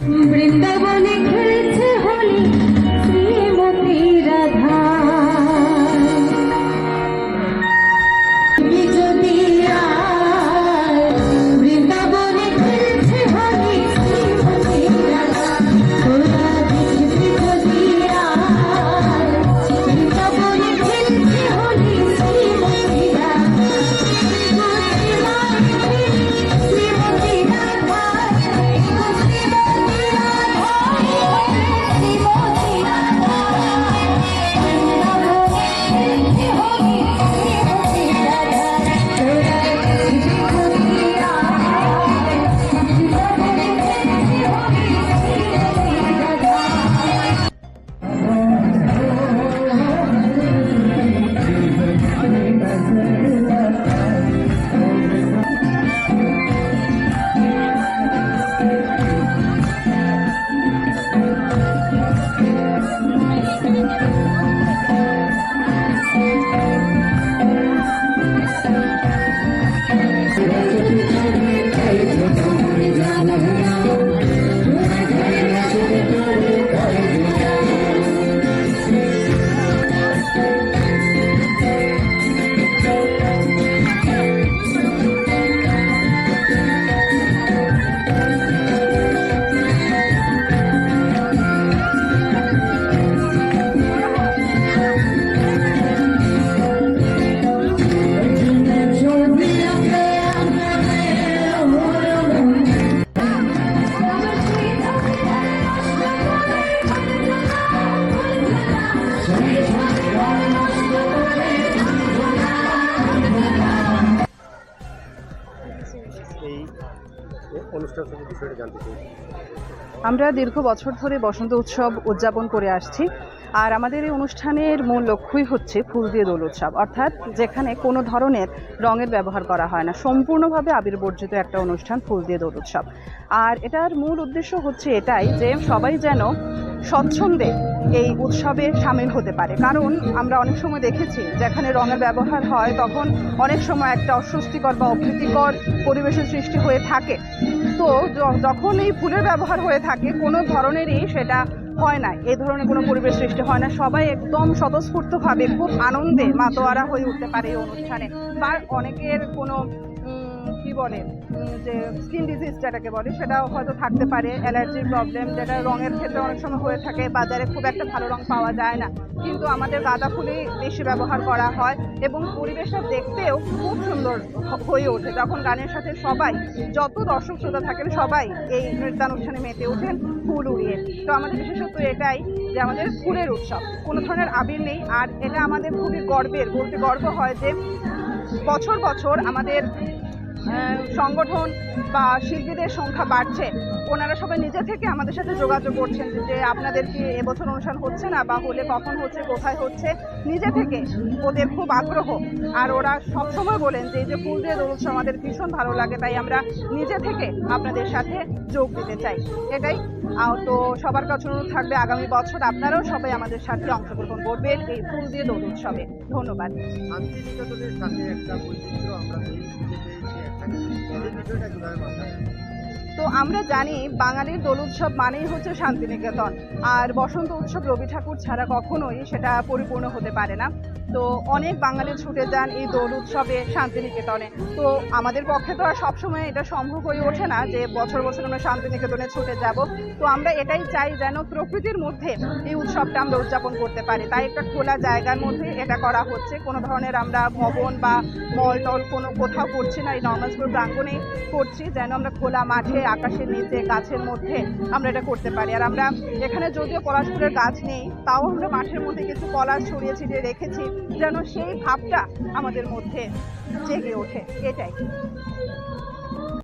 Brindaban আমরা দীর্ঘ বছর ধরে বসন্ত উৎসব উদযাপন করে আসছি আর আমাদের এই অনুষ্ঠানের মূল লক্ষ্যই হচ্ছে ফুল দিয়ে দোল উৎসব। অর্থাৎ যেখানে কোনো ধরনের রঙের ব্যবহার করা হয় না। সম্পূর্ণভাবে আবির্বর্জিত একটা অনুষ্ঠান ফুল দিয়ে দোল উৎসব। আর এটার মূল উদ্দেশ্য হচ্ছে এটাই যে সবাই যেন স্বচ্ছন্দে এই উৎসবে সামিল হতে পারে। কারণ আমরা অনেক সময় দেখেছি, যেখানে রঙের ব্যবহার হয়, তখন অনেক সময় একটা অস্বস্তিকর বা অপ্রীতিকর পরিবেশের সৃষ্টি হয়ে থাকে। তো যখন এই ফুলের ব্যবহার হয়ে থাকে, কোনো ধরনেরই সেটা হয় না। এই ধরনের কোনো পরিবেশ সৃষ্টি হয় না। সবাই একদম স্বতঃস্ফূর্তভাবে খুব আনন্দে মাতোয়ারা হয়ে উঠতে পারে এই অনুষ্ঠানে। বা অনেকের কোনো কি বলে যে স্কিন ডিজিজ যেটাকে বলে, সেটাও হয়তো থাকতে পারে অ্যালার্জির প্রবলেম যেটা রঙের ক্ষেত্রে অনেক সময় হয়ে থাকে, বাজারে খুব একটা ভালো রং পাওয়া যায় না। কিন্তু আমাদের গাঁদা ফুলই বেশি ব্যবহার করা হয় এবং পরিবেশটা দেখতেও খুব সুন্দর হয়ে ওঠে। যখন গানের সাথে সবাই, যত দর্শক শ্রোতা থাকেন, সবাই এই নৃত্যানুষ্ঠানে মেতে ওঠেন ফুল উড়িয়ে। তো আমাদের বিশেষত এটাই যে আমাদের ফুলের উৎসব, কোনো ধরনের আবির নেই। আর এটা আমাদের খুবই গর্বের, বলতে গর্ব হয় যে বছর বছর আমাদের সংগঠন বা শিল্পীদের সংখ্যা বাড়ছে। ওনারা সবাই নিজে থেকে আমাদের সাথে যোগাযোগ করছেন যে আপনাদের কি এবছর অনুষ্ঠান হচ্ছে না বা হলে কখন হচ্ছে, কোথায় হচ্ছে? নিজে থেকে ওদের খুব আগ্রহ। আর ওরা সবসময় বলেন যে, এই যে ফুল দিয়ে দোল আমাদের ভীষণ ভালো লাগে, তাই আমরা নিজে থেকে আপনাদের সাথে যোগ দিতে চাই। এটাই। তো সবার কাছে অনুরোধ থাকবে, আগামী বছর আপনারাও সবাই আমাদের সাথে অংশগ্রহণ করবেন এই ফুল দিয়ে দোল উৎসবে। ধন্যবাদ। শান্তিনিকেতনের সাথে একটা আমরা পেয়েছি একটা। তো আমরা জানি বাঙালির দোল উৎসব মানেই হচ্ছে শান্তিনিকেতন। আর বসন্ত উৎসব রবি ঠাকুর ছাড়া কখনোই সেটা পরিপূর্ণ হতে পারে না। তো অনেক বাঙালি ছুটে যান এই দোল উৎসবে শান্তিনিকেতনে। তো আমাদের পক্ষে তো আর সবসময় এটা সম্ভব হয়ে ওঠে না যে বছর বছর আমরা শান্তিনিকেতনে ছুটে যাব। তো আমরা এটাই চাই যেন প্রকৃতির মধ্যে এই উৎসবটা আমরা উদযাপন করতে পারি। তাই একটা খোলা জায়গার মধ্যে এটা করা হচ্ছে। কোনো ধরনের আমরা ভবন বা মল টল কোনো কোথাও করছি না, এই নর্মালসপুর প্রাঙ্গণেই করছি, যেন আমরা খোলা মাঠে, আকাশের নিচে, গাছের মধ্যে আমরা এটা করতে পারি। আর আমরা এখানে যদিও পলাশ ফুলের গাছ নেই, তাও আমরা মাঠের মধ্যে কিছু পলাশ ছড়িয়ে ছিটিয়ে রেখেছি। যেন সেই ভাবটা আমাদের মধ্যে জেগে ওঠে এটাই।